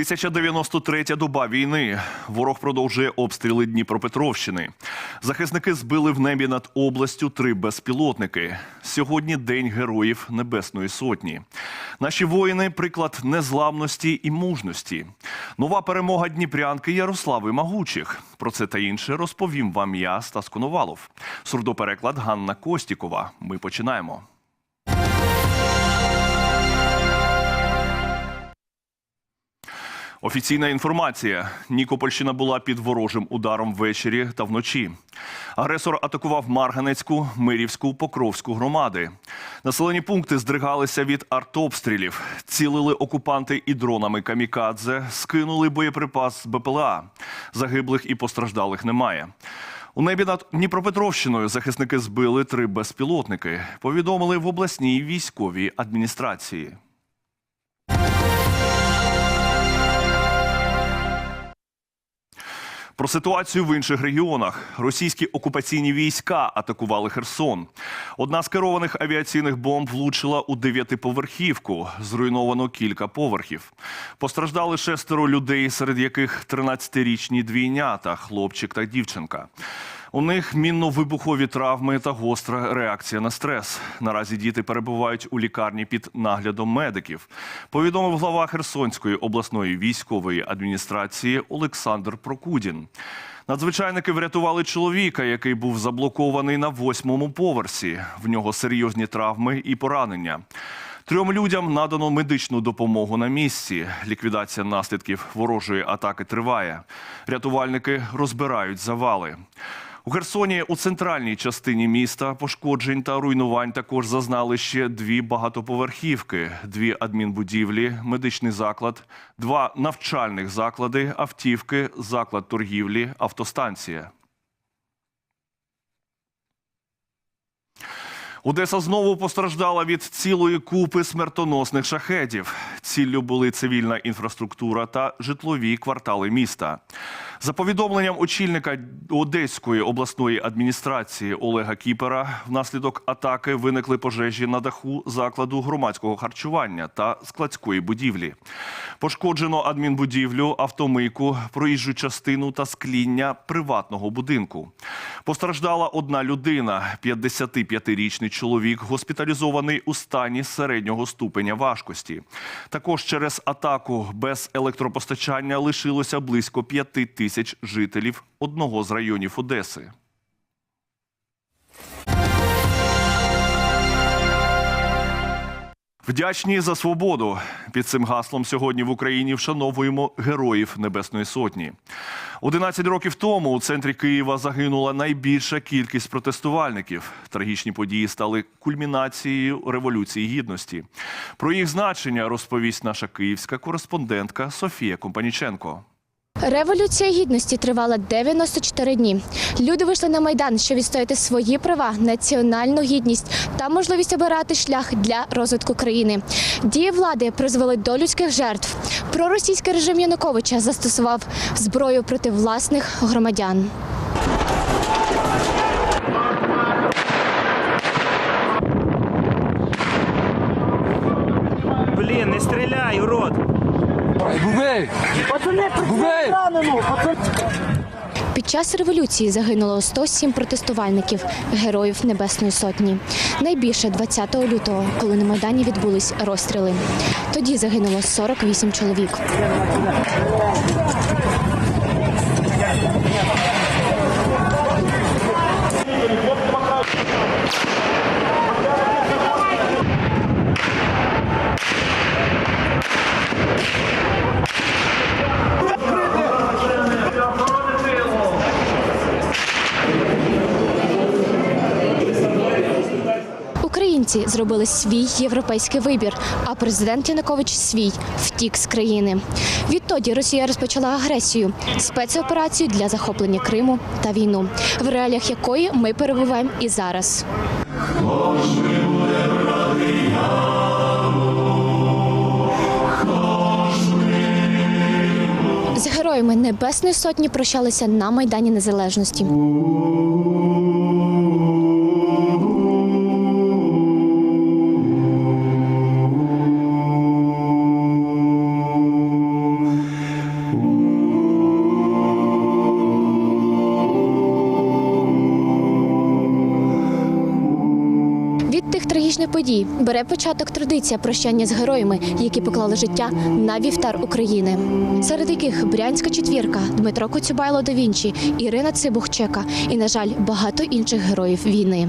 1093 доба війни. Ворог продовжує обстріли Дніпропетровщини. Захисники збили в небі над областю три безпілотники. Сьогодні День Героїв Небесної Сотні. Наші воїни приклад незламності і мужності. Нова перемога Дніпрянки Ярослави Магучих. Про це та інше розповім вам я, Стас Коновалов. Сурдопереклад Ганна Костікова. Ми починаємо. Офіційна інформація: Нікопольщина була під ворожим ударом ввечері та вночі. Агресор атакував Марганецьку, Мирівську, Покровську громади. Населені пункти здригалися від артобстрілів, цілили окупанти і дронами камікадзе, скинули боєприпас з БПЛА. Загиблих і постраждалих немає. У небі над Дніпропетровщиною захисники збили три безпілотники. Повідомили в обласній військовій адміністрації. Про ситуацію в інших регіонах. Російські окупаційні війська атакували Херсон. Одна з керованих авіаційних бомб влучила у дев'ятиповерхівку. Зруйновано кілька поверхів. Постраждали шестеро людей, серед яких 13-річні двійнята, хлопчик та дівчинка. У них мінно-вибухові травми та гостра реакція на стрес. Наразі діти перебувають у лікарні під наглядом медиків. Повідомив глава Херсонської обласної військової адміністрації Олександр Прокудін. Надзвичайники врятували чоловіка, який був заблокований на восьмому поверсі. В нього серйозні травми і поранення. Трьом людям надано медичну допомогу на місці. Ліквідація наслідків ворожої атаки триває. Рятувальники розбирають завали. У Херсоні у центральній частині міста пошкоджень та руйнувань також зазнали ще дві багатоповерхівки, дві адмінбудівлі, медичний заклад, два навчальних заклади, автівки, заклад торгівлі, автостанція. Одеса знову постраждала від цілої купи смертоносних шахедів. Ціллю були цивільна інфраструктура та житлові квартали міста. За повідомленням очільника Одеської обласної адміністрації Олега Кіпера, внаслідок атаки виникли пожежі на даху закладу громадського харчування та складської будівлі. Пошкоджено адмінбудівлю, автомийку, проїжджу частину та скління приватного будинку. Постраждала одна людина, 55-річний чоловік, госпіталізований у стані середнього ступеня важкості. Також через атаку без електропостачання лишилося близько 5 тисяч жителів одного з районів Одеси. Вдячні за свободу. Під цим гаслом сьогодні в Україні вшановуємо героїв Небесної Сотні. 11 років тому у центрі Києва загинула найбільша кількість протестувальників. Трагічні події стали кульмінацією революції гідності. Про їх значення розповість наша київська кореспондентка Софія Компаніченко. Революція гідності тривала 94 дні. Люди вийшли на майдан, щоб відстояти свої права, національну гідність та можливість обирати шлях для розвитку країни. Дії влади призвели до людських жертв. Проросійський режим Януковича застосував зброю проти власних громадян. Під час революції загинуло 107 протестувальників, героїв Небесної Сотні. Найбільше 20 лютого, коли на Майдані відбулись розстріли. Тоді загинуло 48 чоловік. Українці зробили свій європейський вибір, а президент Янукович свій втік з країни. Відтоді Росія розпочала агресію, спецоперацію для захоплення Криму та війну, в реаліях якої ми перебуваємо і зараз. З героями Небесної Сотні прощалися на Майдані Незалежності. Подій бере початок традиція прощання з героями, які поклали життя на вівтар України, серед яких Брянська четвірка, Дмитро Коцюбайло да Ірина Цибухчека і, на жаль, багато інших героїв війни.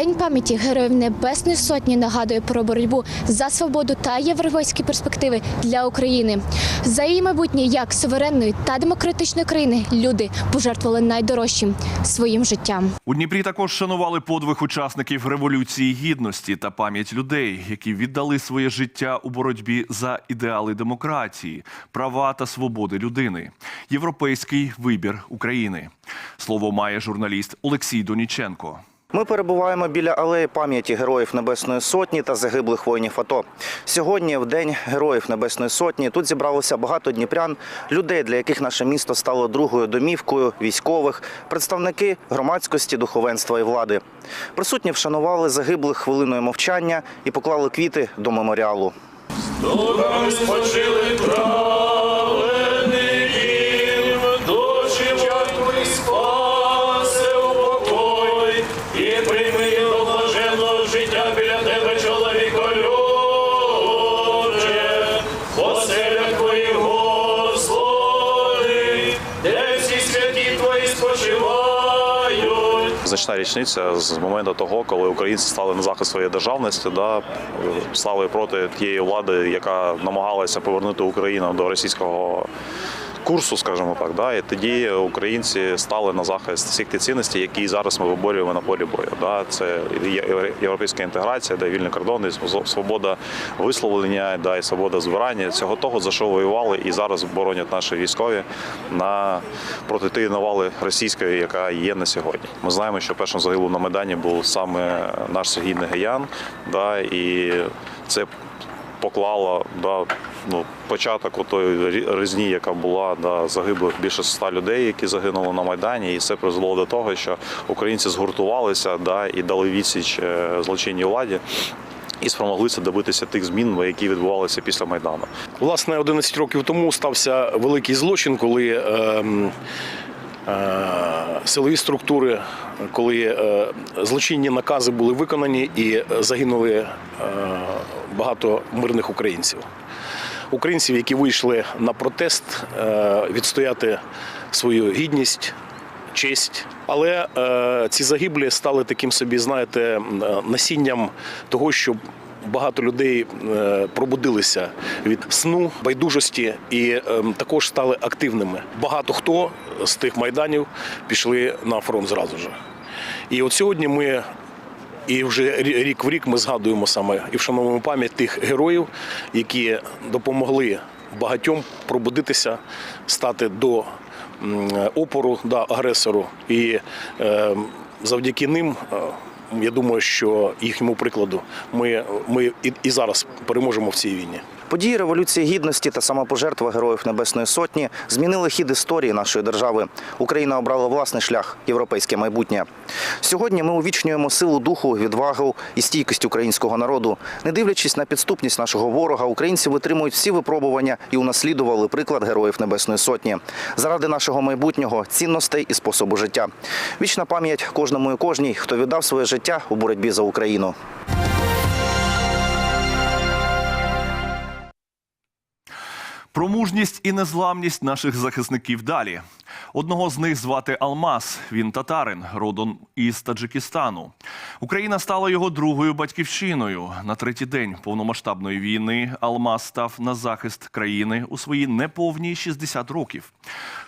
День пам'яті героїв Небесної Сотні нагадує про боротьбу за свободу та європейські перспективи для України. За її майбутнє як суверенної та демократичної країни люди пожертвували найдорожчим своїм життям. У Дніпрі також шанували подвиг учасників революції гідності та пам'ять людей, які віддали своє життя у боротьбі за ідеали демократії, права та свободи людини. Європейський вибір України. Слово має журналіст Олексій Доніченко. Ми перебуваємо біля алеї пам'яті героїв Небесної Сотні та загиблих воїнів АТО. Сьогодні, в день героїв Небесної Сотні, тут зібралося багато дніпрян, людей, для яких наше місто стало другою домівкою, військових, представники громадськості, духовенства і влади. Присутні вшанували загиблих хвилиною мовчання і поклали квіти до меморіалу. спочили праведників, спочивають. Значна річниця з моменту того, коли українці стали на захист своєї державності, да, стали проти тієї влади, яка намагалася повернути Україну до російського курсу, скажімо так. Да, і тоді українці стали на захист всіх тих цінностей, які зараз ми виборюємо на полі бою. Да. Це європейська інтеграція, де вільні кордони, св- свобода висловлення, да, і свобода збирання. Цього того, за що воювали і зараз боронять наші військові на проти навали російської, яка є на сьогодні. Ми знаємо, що першим загиблим на Майдані був саме наш Сергій Негаян, да, і це поклало да, ну, початок у той різні, яка була да, загиблих більше ста людей, які загинули на Майдані, і це призвело до того, що українці згуртувалися да, і дали відсіч е, злочинній владі. І спромоглися добитися тих змін, які відбувалися після майдану. Власне, 11 років тому стався великий злочин, коли ем, е, силові структури, коли е, злочинні накази були виконані і е, загинули е, багато мирних українців. Українців, які вийшли на протест е, відстояти свою гідність, честь. Але е, ці загиблі стали таким собі, знаєте, е, насінням того, що багато людей пробудилися від сну, байдужості і також стали активними. Багато хто з тих майданів пішли на фронт зразу ж. І от сьогодні ми. І вже рі- рік в рік ми згадуємо саме і вшановуємо пам'ять тих героїв, які допомогли багатьом пробудитися, стати до опору да, агресору. І е, завдяки ним, е, я думаю, що їхньому прикладу ми, ми і зараз переможемо в цій війні. Події Революції Гідності та самопожертва героїв Небесної Сотні змінили хід історії нашої держави. Україна обрала власний шлях європейське майбутнє. Сьогодні ми увічнюємо силу духу, відвагу і стійкість українського народу. Не дивлячись на підступність нашого ворога, українці витримують всі випробування і унаслідували приклад героїв Небесної Сотні заради нашого майбутнього, цінностей і способу життя. Вічна пам'ять кожному і кожній, хто віддав своє життя у боротьбі за Україну. Про мужність і незламність наших захисників далі. Одного з них звати Алмаз. Він татарин, родом із Таджикистану. Україна стала його другою батьківщиною. На третій день повномасштабної війни Алмаз став на захист країни у свої неповні 60 років.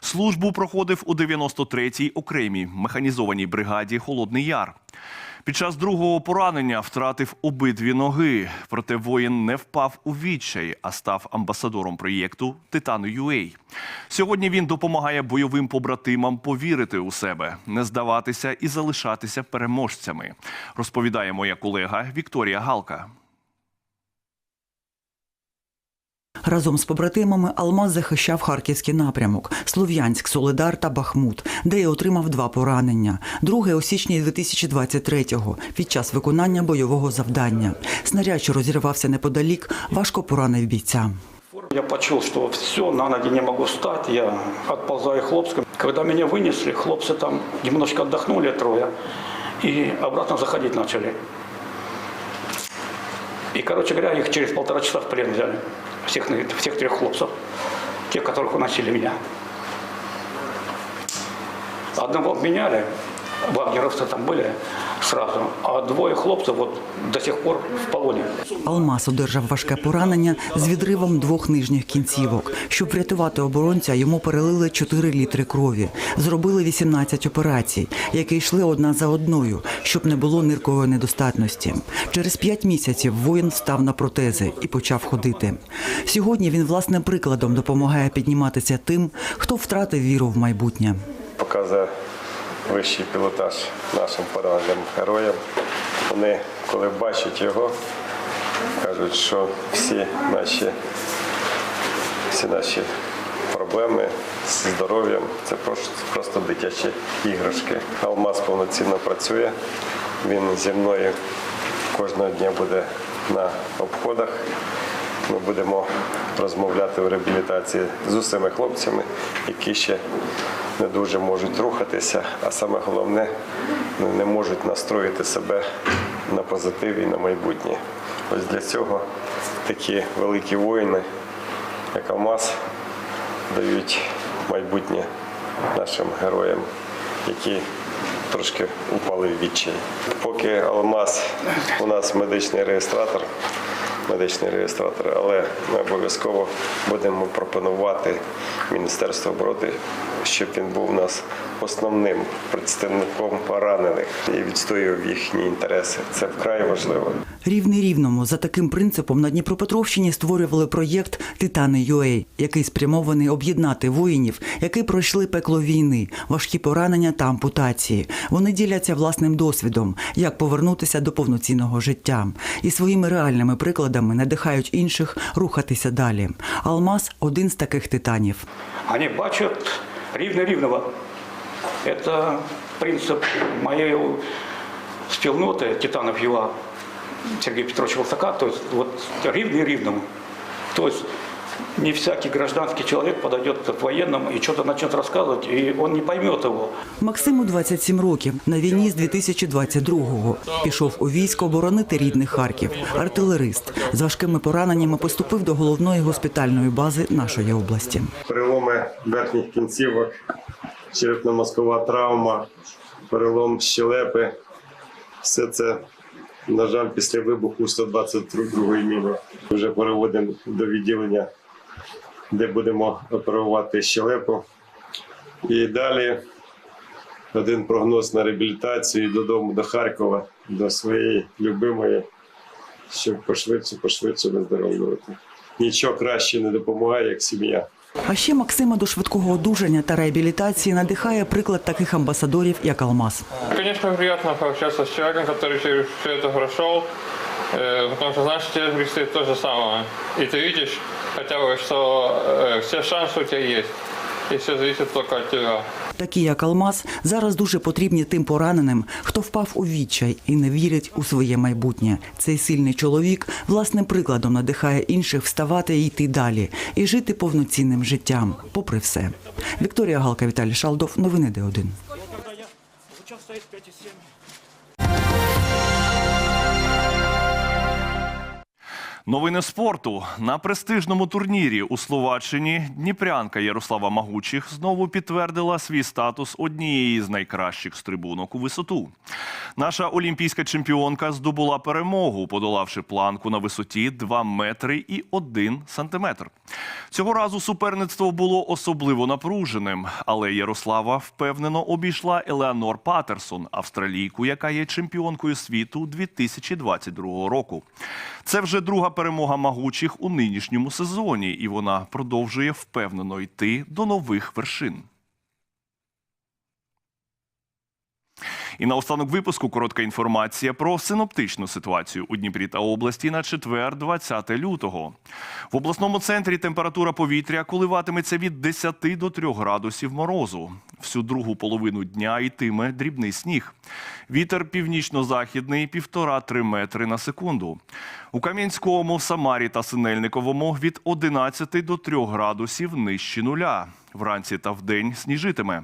Службу проходив у 93-й окремій механізованій бригаді Холодний Яр. Під час другого поранення втратив обидві ноги. Проте воїн не впав у відчай, а став амбасадором проєкту Титану UA. Сьогодні він допомагає бойовим побратимам повірити у себе, не здаватися і залишатися переможцями. Розповідає моя колега Вікторія Галка. Разом з побратимами Алмаз захищав харківський напрямок Слов'янськ, Солидар та Бахмут, де й отримав два поранення. Друге у січні 2023-го під час виконання бойового завдання. Снаряд, що розірвався неподалік, важко поранив бійця. Я почул, что все, на ноги не могу встать, я отползаю хлопцам. Когда меня вынесли, хлопцы там немножко отдохнули трое и обратно заходить начали. И, короче говоря, их через полтора часа в плен взяли. Всех, всех трех хлопцев. Тех, которых уносили меня. Одного обменяли, вагнеровцы там были сразу, а двое хлопцев вот до сих пор в полоне. Алмаз одержав важке поранення з відривом двох нижніх кінцівок. Щоб врятувати оборонця, йому перелили 4 літри крові. Зробили 18 операцій, які йшли одна за одною, щоб не було ниркової недостатності. Через 5 місяців воїн став на протези і почав ходити. Сьогодні він власним прикладом допомагає підніматися тим, хто втратив віру в майбутнє. показує вищий пілотаж нашим пораненим героям. Вони, коли бачать його, кажуть, що всі наші, всі наші проблеми з здоров'ям це просто, просто дитячі іграшки. Алмаз повноцінно працює. Він зі мною кожного дня буде на обходах. Ми будемо розмовляти в реабілітації з усіма хлопцями, які ще не дуже можуть рухатися, а саме головне, не можуть настроїти себе на позитив і на майбутнє. Ось для цього такі великі воїни, як Алмаз, дають майбутнє нашим героям, які трошки упали в відчай. Поки Алмаз у нас медичний реєстратор, медичний реєстратор, але ми обов'язково будемо пропонувати Міністерству оборони, щоб він був у нас основним представником поранених і відстоював їхні інтереси. Це вкрай важливо. Рівний рівному за таким принципом на Дніпропетровщині створювали проєкт Титани UA, який спрямований об'єднати воїнів, які пройшли пекло війни, важкі поранення та ампутації. Вони діляться власним досвідом, як повернутися до повноцінного життя, і своїми реальними прикладами надихають інших рухатися далі. Алмаз один з таких титанів. Они бачат рівне рівного. Это принцип моей спільноти Титанов ЮА Сергея Петровича Волсака. То есть вот ривный рівному. То есть не всякий гражданский человек подойдет к военным и что-то начнет рассказывать, и он не поймет его. Максиму 27 років. На війні з 2022-го. Пішов у військо оборонити рідний Харків. Артилерист. З важкими пораненнями поступив до головної госпітальної бази нашої області. Переломи верхніх кінцівок, черепно-мозкова травма, перелом щелепи. Все це, на жаль, після вибуху 122-ї міни. Вже переводимо до відділення, де будемо оперувати щелепу. І далі один прогноз на реабілітацію і додому до Харкова, до своєї любимої, щоб пошвидше, пошвидше виздоровлювати. Нічого краще не допомагає, як сім'я. А ще Максима до швидкого одужання та реабілітації надихає приклад таких амбасадорів, як Алмаз. Конечно, приятно пообщаться с человеком, который через все это прошел, э, потому что знаешь, тебе предстоит то же самое. И ты видишь хотя бы, что э, все шансы у тебя есть. И все зависит только от тебя. Такі, як Алмаз, зараз дуже потрібні тим пораненим, хто впав у відчай і не вірить у своє майбутнє. Цей сильний чоловік власним прикладом надихає інших вставати і йти далі, і жити повноцінним життям, попри все. Вікторія Галка, Віталій Шалдов, новини Д1. Новини спорту на престижному турнірі у Словаччині Дніпрянка Ярослава Магучих знову підтвердила свій статус однієї з найкращих стрибунок у висоту. Наша олімпійська чемпіонка здобула перемогу, подолавши планку на висоті 2 метри і 1 сантиметр. Цього разу суперництво було особливо напруженим, але Ярослава впевнено обійшла Елеонор Патерсон, австралійку, яка є чемпіонкою світу 2022 року. Це вже друга перемога могучих у нинішньому сезоні, і вона продовжує впевнено йти до нових вершин. І на останок випуску коротка інформація про синоптичну ситуацію у Дніпрі та області на четвер, 20 лютого. В обласному центрі температура повітря коливатиметься від 10 до 3 градусів морозу. Всю другу половину дня йтиме дрібний сніг. Вітер північно-західний 1,5-3 метри на секунду. У Кам'янському, Самарі та Синельниковому від 11 до 3 градусів нижче нуля. Вранці та вдень сніжитиме.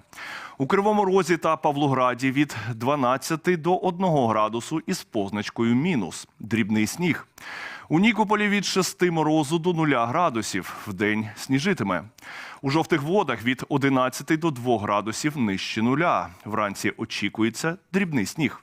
У Кривому Розі та Павлограді від 12 до 1 градусу із позначкою мінус. Дрібний сніг. У Нікополі від 6 морозу до 0 градусів. Вдень сніжитиме. У жовтих водах від 11 до 2 градусів нижче нуля. Вранці очікується дрібний сніг.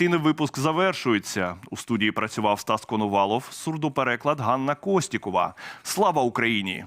інформаційний випуск завершується. У студії працював Стас Коновалов, сурдопереклад Ганна Костікова. Слава Україні!